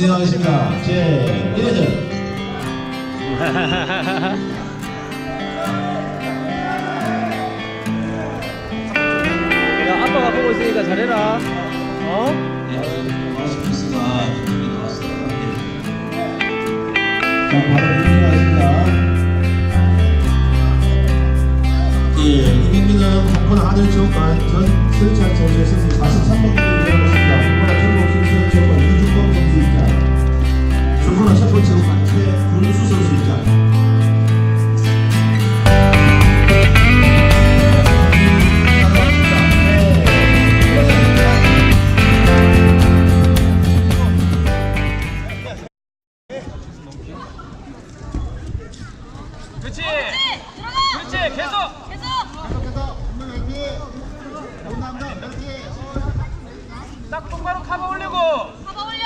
진행하겠습니다. 제 1회전 야, 아빠가 보고 있으니까 잘해라. 어? 준비 나왔어요. 자, 바로 진행하겠습니다. 예, 이 경기는 홍코나 하늘체육관 전 선수의 승리 43번 그렇지. 계속. 계속! 딱 똑바로 카바 올리고. 가봐 올려!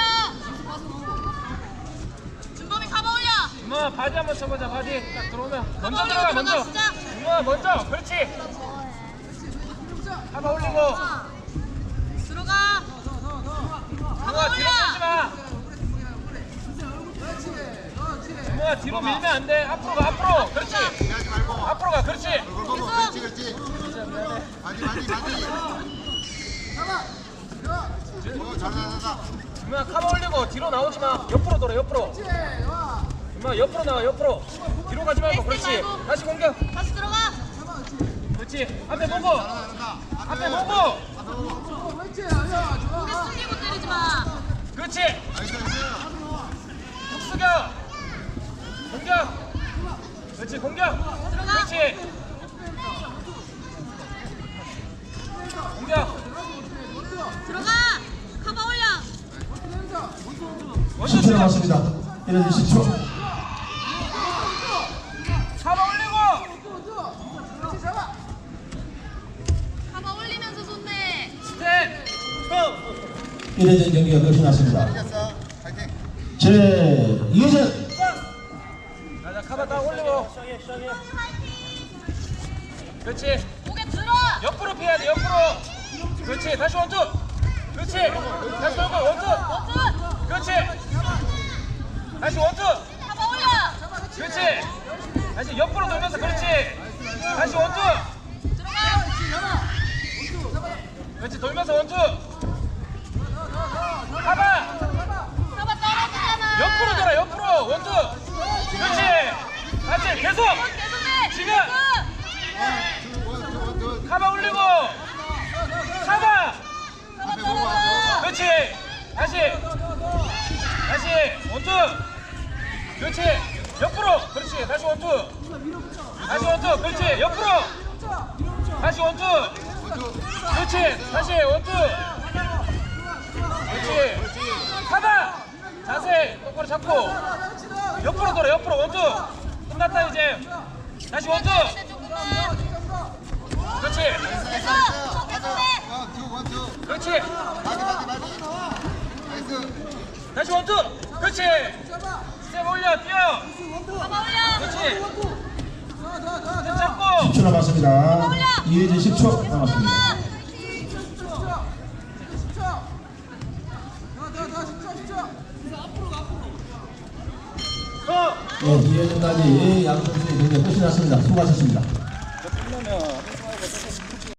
준범이 가봐 올려! 엄마 바디 한번 쳐보자. 바디 딱 들어오면 먼저 들어가. 먼저. 엄마 먼저. 그렇지. 카바 올리고. 들어가! 밀지 올려! 마. 엄마 뒤로 밀면 안 돼. 앞으로 가. 앞으로. 그렇지. 앞으로 가. 그렇지. 계속! 엄마 카바 올리고 뒤로 나오지 마. 옆으로 돌아. 옆으로. 엄마 옆으로 나와. 옆으로. 뒤로 가지 말고. 그렇지. 다시 공격. 다시 들어가! 그렇지. 앞에 보고. 앞에 보고. 고개 숙이고 때리지 마! 그렇지. 숙여. 공격. 그렇지. 공격. 들어가. 그렇지. 공격. 들어가! 가봐 올려! 먼저 10초 숙여. 남았습니다. 1회전 10초. 잡아 올리고. 가봐 올리면서 손대! 스텝. 1회전 경기가 끝이 났습니다. 제 2회전 자자 카바 딱 올리고. 그렇지. 고개 들어! 옆으로 피해야 돼. 옆으로. 그렇지. 다시 원투. 그렇지. 다시 돌고 원투. 원투! 그렇지. 다시 원투. 가봐 올려! 그렇지. 다시 옆으로 돌면서 그렇지. 다시 원투. 들어가! 그렇지. 돌면서 원투. 가봐. 가봐 떨어지잖아! 옆으로 돌아. 옆으로 원투. 그렇지. 다시 계속. 지금. 계속! 카바 올리고. 카바. 가봐 떨어져! 그렇지. 다시. 다시 원투. 그렇지. 옆으로. 그렇지. 다시 원투. 다시 원투. 그렇지. 옆으로. 다시 원투. 그렇지. 다시 원투. 그렇지. 가봐. 자세 똑바로 잡고. 옆으로 돌아. 옆으로 원투. 끝났다 이제. 다시 원투. 그렇지. 그렇지. 다시 원투. 그렇지. 스텝 올려. 뛰어. 그렇지. 스텝 잡고. 10초 남았습니다. 2회전 10초 남았습니다. 네, 2회전까지 양 선수의 경기가 끝이 났습니다. 수고하셨습니다.